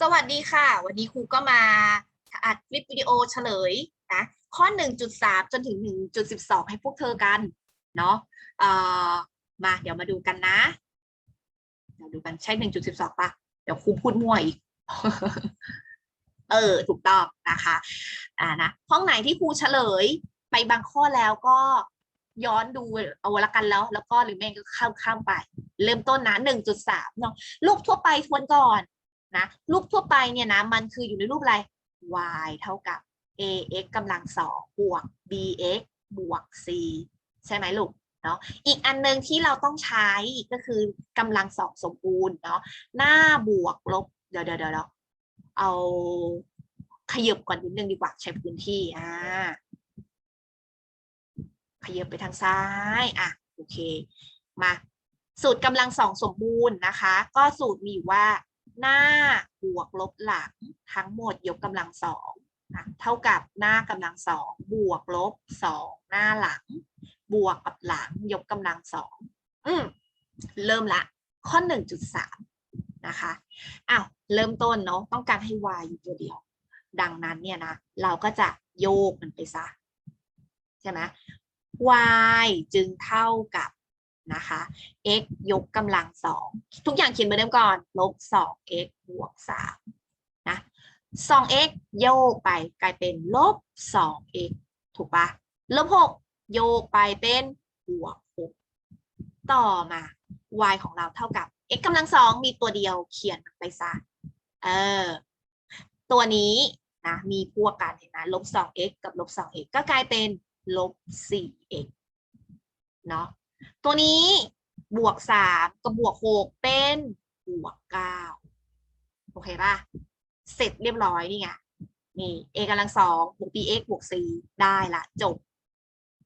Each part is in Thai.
สวัสดีค่ะ วันนี้ครูก็มาอัดคลิปวิดีโอเฉลยนะข้อ 1.3 จนถึง 1.12 ให้พวกเธอกันเนาะเอ่อมาเดี๋ยวมาดูกันนะเดี๋ยวดูกันใช่ 1.12ปะเดี๋ยวครูพูดมั่วอีก เออ ถูกต้องนะคะอ่านะห้องไหนที่ครูเฉลยไปบางข้อแล้วก็ย้อนดูเอาละกันแล้ว แล้วก็หรือไม่ก็ข้ามข้ามไป เริ่มต้นนะ 1.3 เนาะลูกทั่วไปทวนก่อน นะรูปทั่วไปเนี่ยนะมันคืออยู่ในรูปอะไร y เท่ากับ ax กำลังสองบวก bx บวก c ใช่ไหมลูกเนาะอีกอันหนึงที่เราต้องใช้ก็คือกำลังสองสมบูรณ์เนาะหน้าบวกลบเดี๋ยวเดี๋ยวเดี๋ยวเอาขยับก่อนนิดนึงดีกว่าใช้พื้นที่อ่าขยับไปทางซ้ายอะโอเคมาสูตรกำลังสองสมบูรณ์นะคะ ก็สูตรมีอยู่ว่า หน้าบวกลบหลังทั้งหมดยกกำลังสองนะเท่ากับหน้ากำลังสองบวกลบสองหน้าหลัง บวกกับหลังยกกำลังสองอืมเริ่มละ ข้อหนึ่งจุดสามนะคะอ้าวเริ่มต้นเนาะต้องการให้ y อยู่ตัวเดียว ดังนั้นเนี่ยนะ เราก็จะโยกมันไปซะ ใช่ไหม y จึงเท่ากับ นะคะ x ยกกำลังสองทุกอย่างเขียนเหมือนเดิมก่อนลบสอง x บวกสามนะสอง x โยกไปกลายเป็นลบสอง x ถูกปะลบหกโยกไปเป็นบวกหกต่อมา y ของเราเท่ากับ x กำลังสองมีตัวเดียวเขียนไปซะเออตัวนี้นะมีพวกกันเห็นไหมลบสอง x กับลบสอง x ก็กลายเป็นลบสี่ x เนาะ ตัวนี้บวกสามกับบวกหกเป็นบวกเก้าโอเคป่ะ เสร็จเรียบร้อยนี่ไง นี่ a กำลังสองบวก bx บวก c ได้ละจบ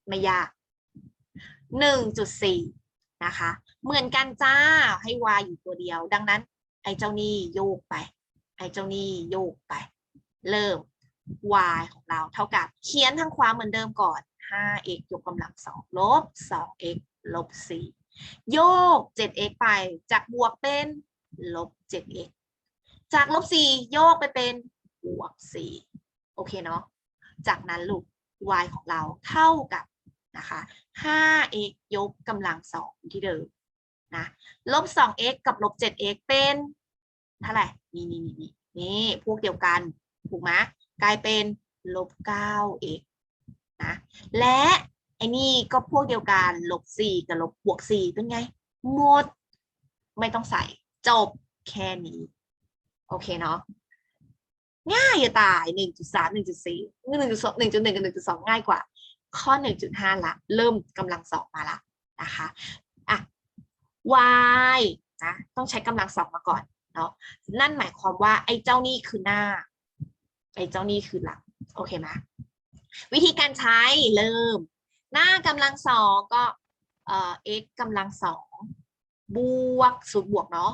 ไม่ยากหนึ่งจุดสี่นะคะ เหมือนกันจ้า ให้ y อยู่ตัวเดียว ดังนั้น ไอ้เจ้านี่โยกไป ไอ้เจ้านี่โยกไป เริ่ม y ของเราเท่ากับเขียนทางขวาเหมือนเดิมก่อน 5x ยกกำลังสองลบ 2x ลบ4โยก 7x ไปจากบวกเป็นลบ 7x จากลบ4โยกไปเป็นบวก4โอเคเนาะ จากนั้นลูก y ของเราเท่ากับนะคะ 5x ยกกำลังสองที่เดิมนะ ลบ 2x กับลบ 7x เป็นเท่าไหร่ นี่นี่นี่นี่นี่พวกเดียวกัน ถูกไหมกลายเป็นลบ 9x นะ และ ไอ้นี่ก็พวกเดียวกันลบสี่กับลบบวกสี่เป็นไง หมด ไม่ต้องใส่จบแค่นี้ โอเคเนาะง่ายจะตายหนึ่งจุดสามหนึ่งจุดสี่หนึ่งจุดสองหนึ่งจุดหนึ่งกับหนึ่งจุดสองง่ายกว่า ข้อหนึ่งจุดห้าละ เริ่มกำลังสองมาละนะคะอะ y นะต้องใช้กำลังสองมาก่อนเนาะนั่นหมายความว่าไอ้เจ้านี่คือหน้า ไอ้เจ้านี่คือหลัง โอเคไหมวิธีการใช้เริ่ม หน้ากำลังสองก็เอ่อ x กำลังสองบวกสูตรบวกเนาะ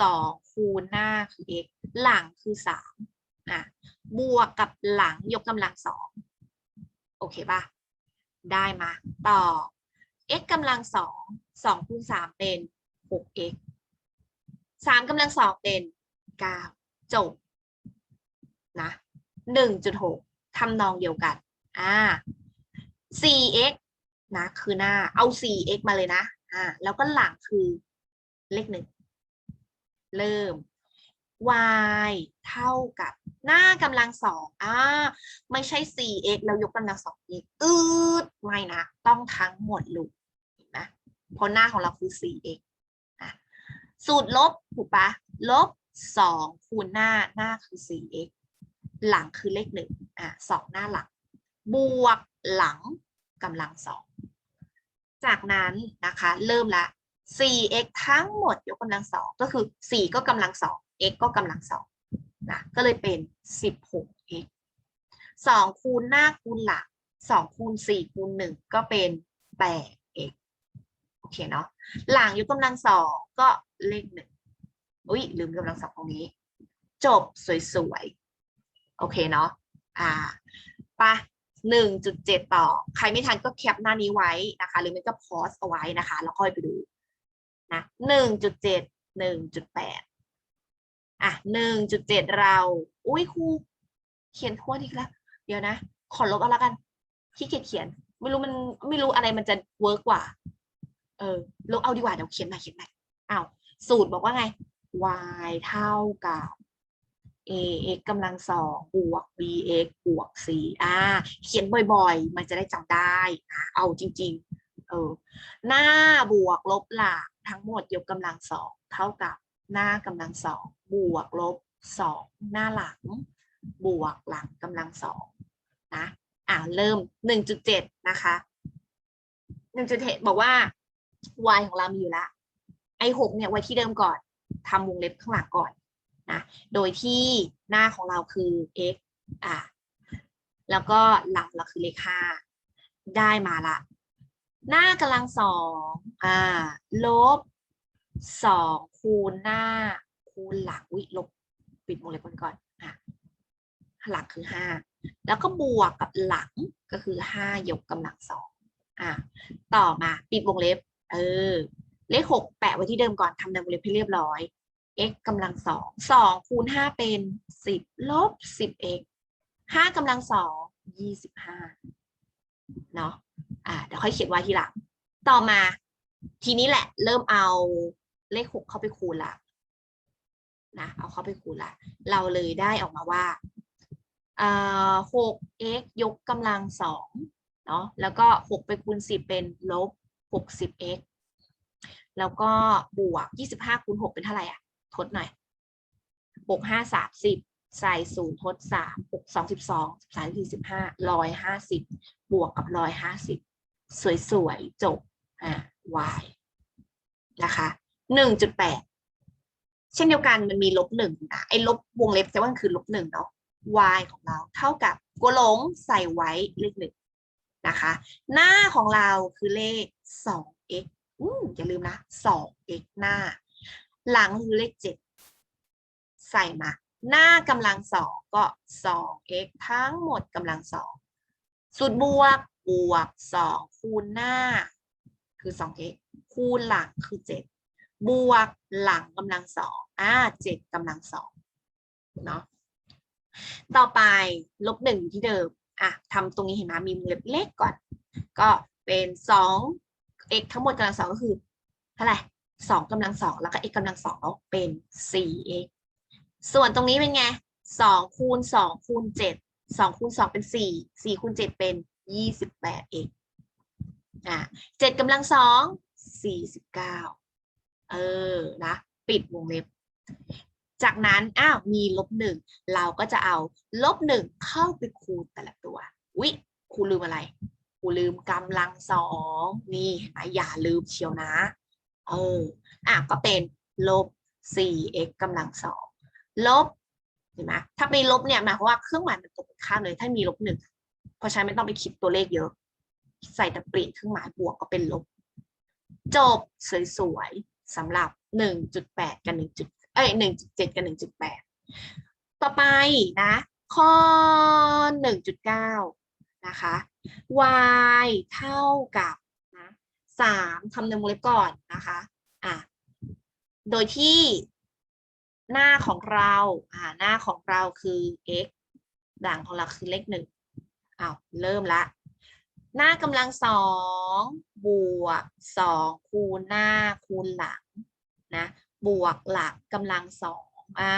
สองคูณหน้าคือ x หลังคือสามอะบวกกับหลังยกกำลังสองโอเคป่ะได้มาต่อ x กำลังสองสองคูณสามเป็นหก x สามกำลังสองเป็นเก้าจบนะหนึ่งจุดหกทำนองเดียวกันอ่า 4x นะคือหน้าเอา 4x มาเลยนะอ่าแล้วก็หลังคือเลขหนึ่งเริ่ม y เท่ากับหน้ากำลังสองอ่าไม่ใช่ 4x แล้วยกกำลังสองอีกอืดไม่นะ ต้องทั้งหมดลูกเห็นไหมเพราะหน้าของเราคือ 4x อะสูตรลบถูกปะลบสองคูณหน้าหน้าคือ 4x หลังคือเลขหนึ่งอะสองหน้าหลัง บวกหลัง กำลังสอง จากนั้นนะคะ เริ่มละ 4x ทั้งหมดยกกำลังสองก็คือ 4 ก็กำลังสอง x ก็กำลังสองนะก็เลยเป็น 16x 2 คูณหน้าคูณหลัง 2 คูณ 4 คูณ 1 ก็เป็น 8x โอเคเนาะหลังยกกำลังสองก็เลขหนึ่งอุ๊ยลืมกำลังสองตรงนี้ จบสวยๆ โอเคเนาะอ่าไป 1.7 ต่อ ใครไม่ทันก็แคปหน้านี้ไว้นะคะ หรือไม่ก็พอสเอาไว้นะคะ แล้วค่อยไปดูนะ1.7 1.8อะ1.7 เรา อุ้ยครูเขียนทวนอีกแล้ว เดี๋ยวนะ ขอลบเอาละกันขี้เกียจเขียน ไม่รู้มันไม่รู้อะไรมันจะเวิร์กกว่า เออ ลบเอาดีกว่าเดี๋ยวเขียนใหม่เขียนใหม่อ้าวสูตรบอกว่าไง y เท่ากับ ax กำลังสองบวก bx บวก c อ่าเขียนบ่อยๆ มันจะได้จำได้นะเอาจริงๆเออหน้าบวกลบหลักทั้งหมดยกกำลังสองเท่ากับหน้ากำลังสองบวกลบสองหน้าหลัง บวกหลังกำลังสองนะอ่าเริ่มหนึ่งจุดเจ็ดนะคะหนึ่งจุดเจ็ดบอกว่า y ของเรามีอยู่ล้วไอหกเนี่ยไว้ที่เดิมก่อนทำวงเล็บข้างหลังก่อน นะโดยที่หน้าของเราคือ x อะแล้วก็หลังเราคือเลขห้าได้มาละ หน้ากำลังสองอ่าลบสองคูณหน้าคูณหลังวิลบปิดวงเล็บก่อนก่อนอะหลังคือห้าแล้วก็บวกกับหลังก็คือห้ายกกำลังสองอะต่อมาปิดวงเล็บ เออ เลขหกแปะไว้ที่เดิมก่อนทำในวงเล็บให้เรียบร้อย x กำลังสองสองคูณห้าเป็นสิบลบสิบ x ห้ากำลังสองยี่สิบห้าเนาะอ่าเดี๋ยวค่อยเขียนไว้ทีหลัง ต่อมา ทีนี้แหละ เริ่มเอาเลขหกเข้าไปคูณละนะเอาเข้าไปคูณละ เราเลยได้ออกมาว่าอ่าหก x ยกกำลังสองเนาะแล้วก็หกไปคูณสิบเป็นลบหกสิบ x แล้วก็บวกยี่สิบห้าคูณหกเป็นเท่าไหร่อะ ทดหน่อยหกห้าสามสิบใส่ศูนย์ทดสามหกสองสิบสองสามสี่สิบห้าร้อยห้าสิบบวกกับร้อยห้าสิบสวยๆ จบ อ่า y นะคะหนึ่งจุดแปดเช่นเดียวกันมันมีลบหนึ่งนะไอ้ลบวงเล็บแต่ว่ามันคือลบหนึ่งเนาะ y ของเราเท่ากับกัวหลงใส่ไว้เลขหนึ่งนะคะ หน้าของเราคือเลขสอง x อืมอย่าลืมนะสอง x หน้า หลังคือเลขเจ็ดใส่มา หน้ากำลังสองก็สอง x ทั้งหมดกำลังสองสูตรบวกบวกสองคูณหน้า คือสอง x คูณหลังคือเจ็ดบวกหลังกำลังสองอ่าเจ็ดกำลังสองเนาะต่อไปลบหนึ่งที่เดิมอะทำตรงนี้เห็นไหมมีวงเล็บเล็กก่อน ก็เป็นสอง x ทั้งหมดกำลังสองก็คือเท่าไหร่ สองกำลังสองแล้วก็ x กำลังสองเป็นสี่ x ส่วนตรงนี้เป็นไงสองคูณสองคูณเจ็ดสองคูณสองเป็นสี่สี่คูณเจ็ดเป็นยี่สิบแปด x อะเจ็ดกำลังสองสี่สิบเก้าเออนะปิดวงเล็บ จากนั้นอ้าวมีลบหนึ่งเราก็จะเอาลบหนึ่งเข้าไปคูณแต่ละตัววิครูลืมอะไรครูลืมกำลังสองนี่เห็นไหมอย่าลืมเชียวนะ เอออะก็เป็นลบ 4x กำลังสองลบเห็นไหมถ้าไปลบเนี่ยหมายความว่าเครื่องหมายมันตกข้ามเลยถ้ามีลบหนึ่งเพราะฉะนั้นไม่ต้องไปคิดตัวเลขเยอะ ใส่แต่เปลี่ยนเครื่องหมายบวกก็เป็นลบ จบสวยๆสำหรับ 1.8 กับ 1. จุดเอ้ย1.7 กับ 1.8 ต่อไปนะ ข้อ 1.9 นะคะ y เท่ากับ สามทำในวงเล็บก่อนนะคะอะโดยที่หน้าของเราอ่าหน้าของเราคือ x หลังของเราคือเลขหนึ่งอ้าวเริ่มละ หน้ากำลังสองบวกสองคูณหน้าคูณหลังนะบวกหลักกำลังสองอ่า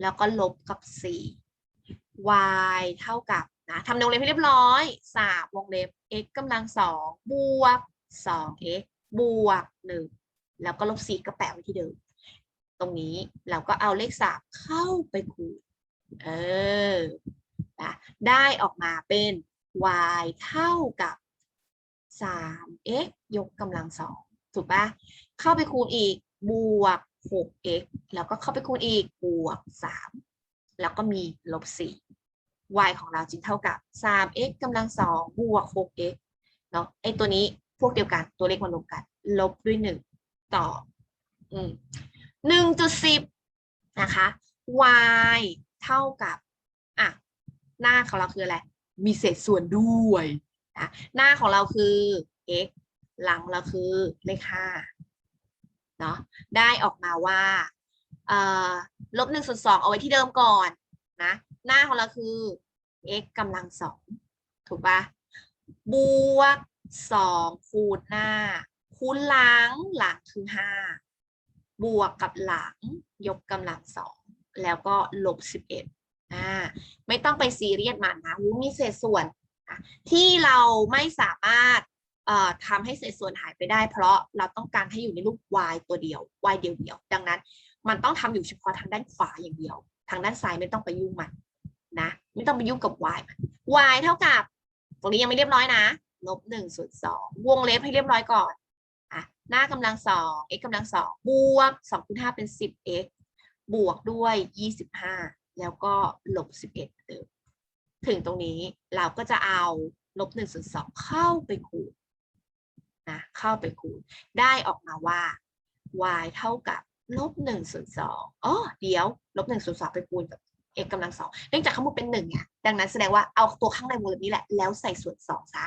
แล้วก็ลบกับสี่ y เท่ากับนะทำวงเล็บให้เรียบร้อยสามวงเล็บ x กำลังสองบวก สอง x บวกหนึ่งแล้วก็ลบสี่ก็แปะไว้ที่เดิม ตรงนี้เราก็เอาเลขสามเข้าไปคูณ เออนะได้ออกมาเป็น y เท่ากับ 3x ยกกำลังสองถูกปะเข้าไปคูณอีกบวก 6x แล้วก็เข้าไปคูณอีกบวก 3 แล้วก็มีลบ 4 y ของเราจึงเท่ากับ 3x กำลังสองบวก 6x เนาะไอตัวนี้ พวกเดียวกันตัวเลขมารวมกัน ลบด้วย1ต่ออืมหนึ่งจุดสิบนะคะ y เท่ากับอะหน้าของเราคืออะไร มีเศษส่วนด้วยนะหน้าของเราคือ x หลังเราคือเลขห้าเนาะได้ออกมาว่าเอ่อลบหนึ่งส่วนสองเอาไว้ที่เดิมก่อนนะหน้าของเราคือ x กำลังสองถูกปะบวก สองคูณหน้า คูณหลังหลังคือห้าบวกกับหลัง ยกกำลังสองแล้วก็ลบสิบเอ็ดอ่าไม่ต้องไปซีเรียสมันนะวุ้มีเศษส่วน ที่เราไม่สามารถทำให้เศษส่วนหายไปได้ เพราะเราต้องการให้อยู่ในรูป y ตัวเดียว y เดียวเดียวๆดังนั้น มันต้องทำอยู่เฉพาะทางด้านขวาอย่างเดียว ทางด้านซ้ายไม่ต้องไปยุ่งมันนะ ไม่ต้องไปยุ่งกับ y มัน y เท่ากับ ตรงนี้ยังไม่เรียบร้อยนะ ลบหนึ่งส่วนสองวงเล็บให้เรียบร้อยก่อนอะหน้ากำลังสอง x กำลังสองบวกสองคูณห้าเป็นสิบ x บวกด้วยยี่สิบห้าแล้วก็ลบสิบเอ็ดเดิมถึงตรงนี้เราก็จะเอาลบหนึ่งส่วนสองเข้าไปคูณนะเข้าไปคูณ ได้ออกมาว่า y เท่ากับลบหนึ่งส่วนสองอ๋อเดี๋ยวลบหนึ่งส่วนสองไปคูณกับ x กำลังสองเนื่องจากข้างบนเป็นหนึ่งอะดังนั้นแสดงว่าเอาตัวข้างในวงเล็บนี้แหละ แล้วใส่ส่วนสองซะ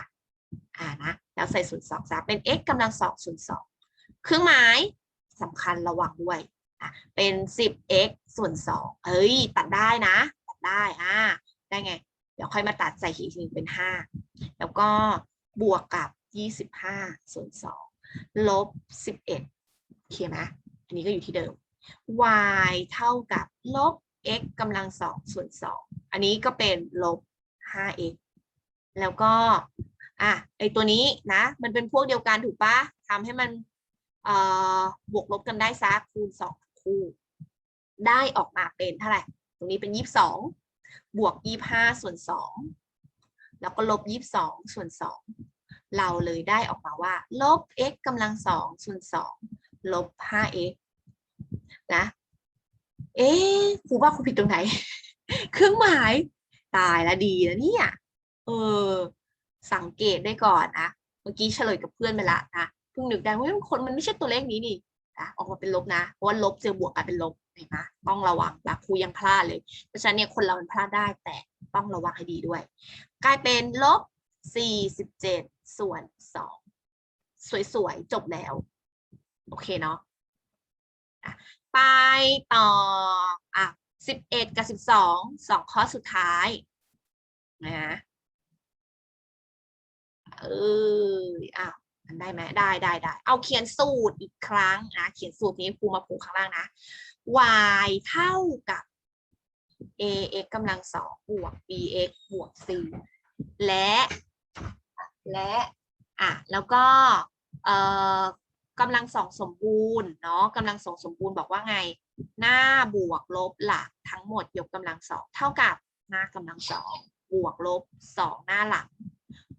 อ่านะแล้วใส่ส่วนสองซะเป็น x กำลังสองส่วนสองเครื่องหมายสำคัญระวังด้วยอะเป็น 10x ส่วนสองเอ้ยตัดได้นะ ตัดได้อ่าได้ไง เดี๋ยวค่อยมาตัดใส่อีกทีนึงเป็นห้าแล้วก็บวกกับยี่สิบห้าส่วนสองลบสิบเอ็ดโอเคไหมอันนี้ก็อยู่ที่เดิม y เท่ากับลบ x กำลังสองส่วนสองอันนี้ก็เป็นลบ 5x แล้วก็ อะไอตัวนี้นะ มันเป็นพวกเดียวกันถูกปะทำให้มันเอ่อบวกลบกันได้ซักคูณสองคู่ ได้ออกมาเป็นเท่าไหร่ ตรงนี้เป็นยี่สิบสองบวกยี่ห้าส่วนสองแล้วก็ลบยี่สองส่วนสองเราเลยได้ออกมาว่า ลบ x กำลังสองส่วนสองลบ 5x นะ เอ๊ครูว่าครูผิดตรงไหน เครื่องหมาย ตายแล้วดีแล้วเนี่ย เออ สังเกตได้ก่อนนะ เมื่อกี้เฉลยกับเพื่อนไปละนะเพิ่งนึกได้ว่าคนมันไม่ใช่ตัวเลขนี้นี่นะออกมาเป็นลบนะ เพราะว่าลบเจอบวกกลายเป็นลบเห็นไหมต้องระวังนะครูยังพลาดเลย เพราะฉะนั้นเนี่ยคนเรามันพลาดได้แต่ต้องระวังให้ดีด้วย กลายเป็นลบ 47 ส่วน 2 สวยๆ จบแล้ว โอเคเนาะไปต่ออะ11 กับ 12สองข้อสุดท้ายนะ เอออ้าวมันได้ไหมได้ได้ได้เอาเขียนสูตรอีกครั้งนะเขียนสูตรนี้ครูมาผูกข้างล่างนะ y เท่ากับ ax กำลังสองบวก bx บวก c และ และอะแล้วก็เอ่อกำลังสองสมบูรณ์เนาะกำลังสองสมบูรณ์บอกว่าไง หน้าบวกลบหลักทั้งหมดยกกำลังสองเท่ากับหน้ากำลังสองบวกลบสองหน้าหลัก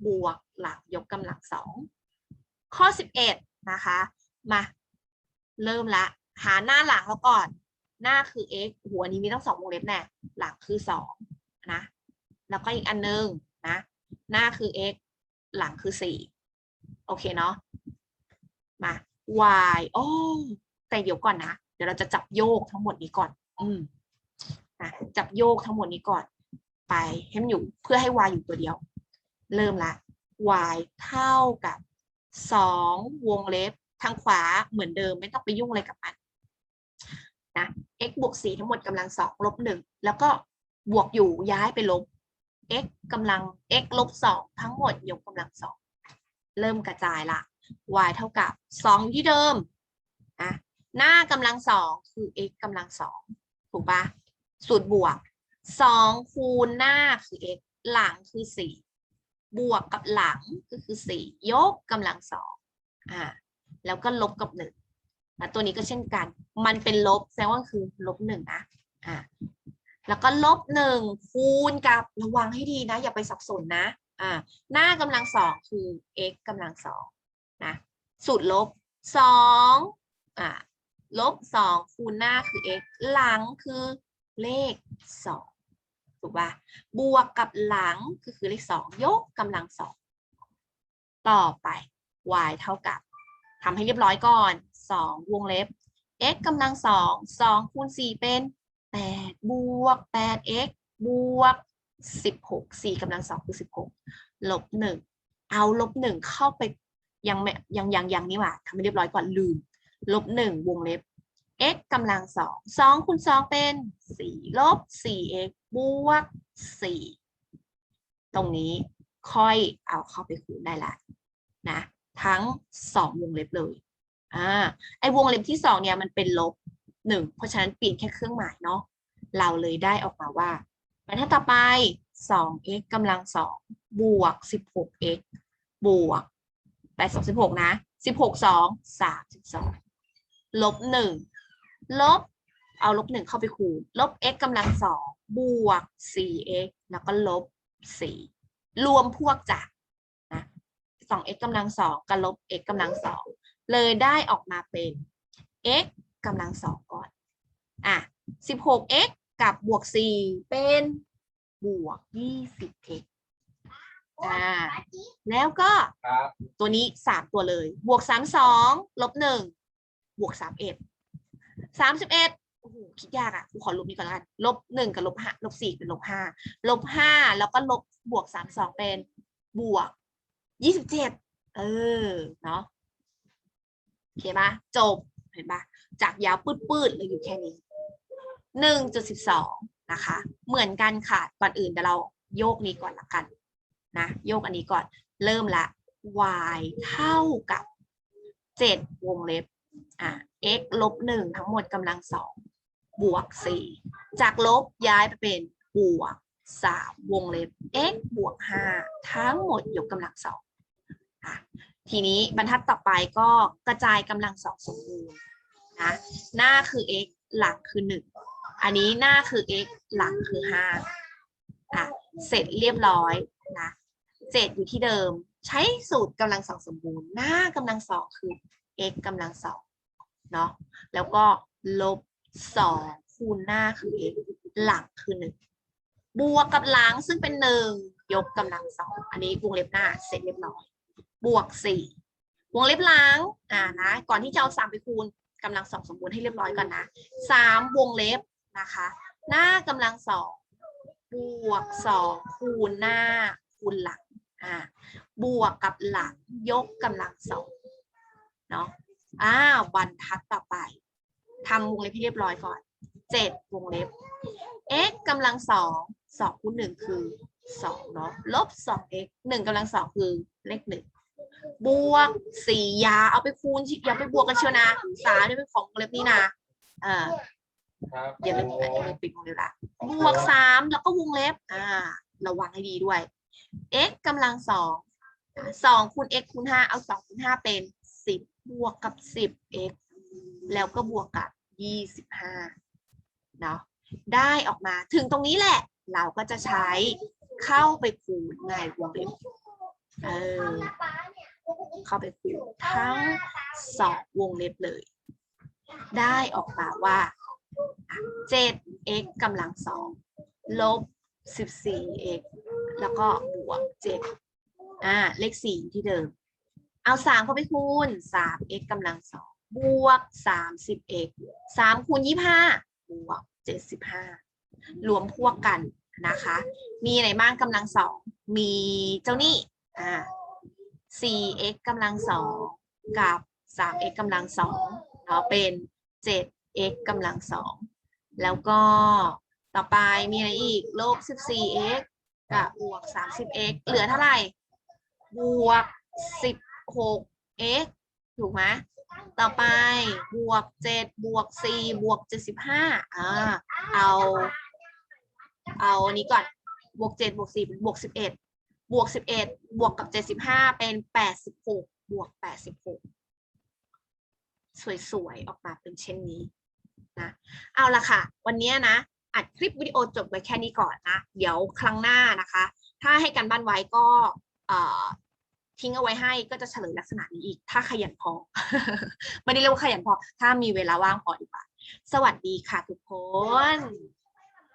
บวกหลักยกกำลังสองข้อสิบเอ็ดนะคะ มา เริ่มละ หาหน้าหลังแล้วก่อน หน้าคือ x หัวนี้มีต้งสองวงเล็บแน่หลังคือสองนะ แล้วก็อีกอันนึงนะ หน้าคือ x หลังคือสี่โอเคเนาะ มา y โอ้แต่เดี๋ยวก่อนนะ เดี๋ยวเราจะจับโยกทั้งหมดนี้ก่อน อืมนะจับโยกทั้งหมดนี้ก่อน ไปให้มันอยู่เพื่อให้ y อยู่ตัวเดียว เริ่มละ y เท่ากับสองวงเล็บทางขวาเหมือนเดิมไม่ต้องไปยุ่งอะไรกับมันนะ x บวกสี่ทั้งหมดกำลังสองลบหนึ่งแล้วก็บวกอยู่ย้ายไปลบ x กำลัง x ลบสองทั้งหมดยกกำลังสองเริ่มกระจายละ y เท่ากับสองที่เดิมอะหน้ากำลังสองคือ x กำลังสองถูกปะสูตรบวกสองคูณหน้าคือ x หลังคือสี่ บวกกับหลังก็คือสี่ยกกำลังสองอ่าแล้วก็ลบกับหนึ่งตัวนี้ก็เช่นกัน มันเป็นลบแสดงว่าคือลบหนึ่งนะอ่าแล้วก็ลบหนึ่งคูณกับระวังให้ดีนะ อย่าไปสับสนนะอ่าหน้ากำลังสองคือ x กำลังสองนะสูตรลบสองอ่าลบสองคูณหน้าคือ x หลังคือเลขสอง ถูกปะบวกกับหลังก็คือเลขสองยกกำลังสองต่อไป y เท่ากับทำให้เรียบร้อยก่อนสองวงเล็บ x กำลังสองสองคูณสี่เป็นแปดบวกแปด x บวกสิบหกสี่กำลังสองคือสิบหกลบหนึ่งเอาลบหนึ่งเข้าไปยังไม่ยังยังยังนี่หว่าทำให้เรียบร้อยก่อนลืมลบหนึ่งวงเล็บ x กำลังสองสองคูณสองเป็นสี่ลบสี่ x บวกสี่ตรงนี้ค่อยเอาเข้าไปคูณได้ละนะทั้งสองวงเล็บเลยอ่าไอ้วงเล็บที่สองเนี่ยมันเป็นลบหนึ่งเพราะฉะนั้นเปลี่ยนแค่เครื่องหมายเนาะเราเลยได้ออกมาว่าบรรทัดต่อไป 2x กำลังสองบวก 16x บวกแปดสองสิบหกนะ 16 2 32 ลบหนึ่ง ลบ เอาลบหนึ่งเข้าไปคูณ ลบ x กำลังสองบวก 4x แล้วก็ลบ 4 รวมพวกจากนะ 2x กำลังสองกับลบ x กำลังสองเลยได้ออกมาเป็น x กำลังสองก่อน อะ 16x กับบวก 4 เป็นบวก 20x อ่า แล้วก็ครับตัวนี้ 3 ตัวเลย บวก 32 ลบ 1 บวก 31 31โอ้โหคิดยากอะกูขอลบนี้ก่อนละกันลบ1กับลบ5ลบ4เป็นลบ5ลบ5แล้วก็ลบบวก32เป็นบวก27เจ็ดเออเนาะโอเคปะจบเห็นปะจากยาวปืดๆเลยอยู่แค่นี้1.12นะคะ เหมือนกันค่ะก่อนอื่นเดี๋ยวเราโยกนี้ก่อนละกันนะโยกอันนี้ก่อนเริ่มละ y เท่ากับ7วงเล็บ อะ x ลบ1ทั้งหมดกำลังสองบวก4จากลบย้ายไปเป็นบวก3วงเล็บ x บวก5ทั้งหมดยกกำลังสองอะทีนี้บรรทัดต่อไปก็กระจายกำลังสองสมบูรณ์นะหน้าคือ x หลังคือ1อันนี้หน้าคือ x หลังคือ5อะเสร็จเรียบร้อยนะเจ็ดอยู่ที่เดิม ใช้สูตรกำลังสองสมบูรณ์ หน้ากำลังสองคือ x กำลังสองเนาะแล้วก็ลบสองคูณหน้าคือ x หลังคือหนึ่งบวกกับหลังซึ่งเป็นหนึ่งยกกำลังสองอันนี้วงเล็บหน้าเสร็จเรียบร้อย บวกสี่วงเล็บหลังอ่านะก่อนที่จะเอาสามไปคูณกำลังสองสมบูรณ์ให้เรียบร้อยก่อนนะสามวงเล็บนะคะ หน้ากำลังสองบวกสองคูณหน้าคูณหลังอ่าบวกกับหลังยกกำลังสอง เนาะอ้าวบรรทัดต่อไปทำวงเล็บให้เรียบร้อยก่อนเจ็ดวงเล็บ x กำลังสองสองคูณหนึ่งคือสองเนาะลบสอง x หนึ่งกำลังสองคือเลขหนึ่งบวกสี่อยาเอาไปคูณชิอย่าไปบวกกันเชียวนะสามนี่เป็นของวงเล็บนี้นะอ่าครับอย่าลืมอย่าลืมปิดวงเล็บละบวกสามแล้วก็วงเล็บอ่าระวังให้ดีด้วย x กำลังสองอ่าสองคูณ x คูณห้าเอาสองคูณห้าเป็นสิ บวกกับสิบ x แล้วก็บวกกับยี่สิบห้าเนาะได้ออกมาถึงตรงนี้แหละ เราก็จะใช้เข้าไปคูณในวงเล็บเออเข้าไปคูณทั้งสองวงเล็บเลย ได้ออกมาว่า 7x กำลังสองลบ 14x แล้วก็บวก 7 อ่า เลข4ที่เดิม เอา3เข้าไปคูณ 3x กำลังสองบวก 30x 3คูณ25บวก75รวมพวกกันนะคะ มีอะไรบ้างกำลังสอง มีเจ้านี่อ่า 4x กำลังสองกับ 3x กำลังสองเนาะเป็น 7x กำลังสองแล้วก็ต่อไปมีอะไรอีกลบ 14x กับบวก 30x เหลือเท่าไหร่ บวก 6 x ถูกไหมต่อไปบวก 7 บวก 4 บวก 75อ่าเอา เอาอันนี้ก่อน บวก 7 บวก 4 บวก 11 บวก 11 บวกกับ 75 เป็น 86 บวก 86 สวยๆ ออกมาเป็นเช่นนี้นะ เอาละค่ะ วันนี้นะ อัดคลิปวิดีโอจบไว้แค่นี้ก่อนนะ เดี๋ยวครั้งหน้านะคะ ถ้าให้กันบ้านไว้ก็ ทิ้งเอาไว้ให้ก็จะเฉลยลักษณะนี้อีก ถ้าขยันพอ ไม่ได้เรียกว่าขยันพอ ถ้ามีเวลาว่างพอดีกว่า สวัสดีค่ะทุกคน